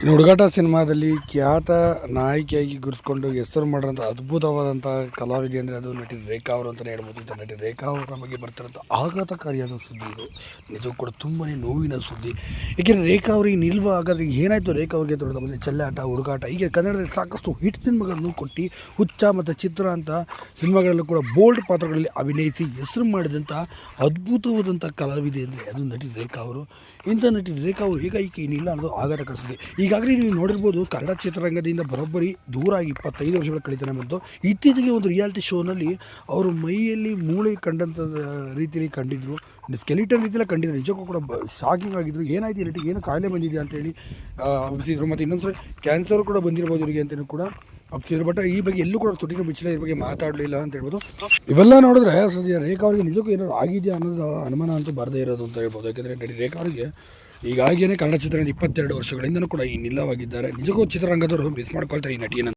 ಇನ್ನು ಹುಡುಗಾಟ ಸಿನಿಮಾದಲ್ಲಿ ಖ್ಯಾತ ನಾಯಕಿಯಾಗಿ ಗುರುಸ್ಕೊಂಡು ಹೆಸರು ಮಾಡಿರೋಂಥ ಅದ್ಭುತವಾದಂಥ ಕಲಾವಿದೆ ಅಂದರೆ ಅದು ನಟಿ ರೇಖಾ ಅವರು ಅಂತಲೇ ಹೇಳ್ಬೋದು. ಇಂಥ ನಟಿ ರೇಖಾ ಅವರ ಬಗ್ಗೆ ಬರ್ತಿರೋಂಥ ಆಘಾತಕಾರಿಯಾದ ಸುದ್ದಿ ಇದು. ನಿಜಕ್ಕೂ ಕೂಡ ತುಂಬನೇ ನೋವಿನ ಸುದ್ದಿ. ಏಕೆಂದರೆ ರೇಖಾ ಅವರಿಗೆ ನಿಲ್ವ ಹಾಗಾದ್ರೆ ಏನಾಯಿತು? ರೇಖಾ ಅವರಿಗೆ ದೊಡ್ಡ ಚೆಲ್ಲಾಟ, ಹುಡುಗಾಟ. ಹೀಗೆ ಕನ್ನಡದಲ್ಲಿ ಸಾಕಷ್ಟು ಹಿಟ್ ಸಿನಿಮಾಗಳನ್ನು ಕೊಟ್ಟು ಹುಚ್ಚ ಮತ್ತು ಚಿತ್ರ ಅಂತ ಸಿನಿಮಾಗಳಲ್ಲೂ ಕೂಡ ಬೋಲ್ಡ್ ಪಾತ್ರಗಳಲ್ಲಿ ಅಭಿನಯಿಸಿ ಹೆಸರು ಮಾಡಿದಂಥ ಅದ್ಭುತವಾದಂಥ ಕಲಾವಿದೆ ಅಂದರೆ ಅದು ನಟಿ ರೇಖಾ ಅವರು. ಇಂಥ ನಟಿ ರೇಖಾ ಅವರು ಏಕಾಏಕಿ ಏನಿಲ್ಲ ಅನ್ನೋದು ಆಘಾತ ಸುದ್ದಿ. ಈಗಾಗಲೇ ನೀವು ನೋಡಿರ್ಬೋದು ಕನ್ನಡ ಚಿತ್ರರಂಗದಿಂದ ಬರೋಬ್ಬರಿ ದೂರ ಆಗಿ ಇಪ್ಪತ್ತೈದು ವರ್ಷಗಳು ಕಳೀತಾನೆ ಬಂತು. ಇತ್ತೀಚೆಗೆ ಒಂದು ರಿಯಾಲಿಟಿ ಶೋನಲ್ಲಿ ಅವರು ಮೈಯಲ್ಲಿ ಮೂಳೆ ಕಂಡಂಥ ರೀತಿಯಲ್ಲಿ ಕಂಡಿದ್ರು. ಸ್ಕೆಲಿಟನ್ ರೀತಿಯಲ್ಲ ಕಂಡಿದ್ರು. ನಿಜಕ್ಕೂ ಕೂಡ ಶಾಕಿಂಗ್ ಆಗಿದ್ರು. ಏನಾಯ್ತು ಈ ಏನು ಕಾಯಿಲೆ ಬಂದಿದೆ ಅಂತೇಳಿ ಹಬ್ಬಿಸಿದ್ರು ಮತ್ತು ಇನ್ನೊಂದು ಸರಿ ಕ್ಯಾನ್ಸರ್ ಕೂಡ ಬಂದಿರ್ಬೋದು ಇವರಿಗೆ ಅಂತಲೂ ಕೂಡ. ಹಬ್ಸಿದ್ರು ಬಟ್ ಈ ಬಗ್ಗೆ ಎಲ್ಲೂ ಕೂಡ ತುಟಿನ ಬಿಚ್ಚಲ ಈ ಬಗ್ಗೆ ಮಾತಾಡಲಿಲ್ಲ ಅಂತ ಹೇಳ್ಬೋದು. ಇವೆಲ್ಲ ನೋಡಿದ್ರೆ ಸದ್ಯ ರೇಖಾ ಅವರಿಗೆ ನಿಜಕ್ಕೂ ಏನಾದ್ರು ಆಗಿದೆಯಾ ಅನ್ನೋದು ಅನುಮಾನ ಅಂತೂ ಬರದೇ ಇರೋದು ಅಂತ ಹೇಳ್ಬೋದು. ಯಾಕೆಂದರೆ ನಡಿ, ರೇಖಾ ಅವರಿಗೆ ಈಗಾಗಿಯೇ ಕನ್ನಡ ಚಿತ್ರರಂಗ ಇಪ್ಪತ್ತೆರಡು ವರ್ಷಗಳಿಂದಲೂ ಕೂಡ ಈ ನಿಲ್ಲವಾಗಿದ್ದಾರೆ. ನಿಜಕ್ಕೂ ಚಿತ್ರರಂಗದವರು ಮಿಸ್ ಮಾಡ್ಕೊಳ್ತಾರೆ ಈ ನಟಿಯನ್ನು.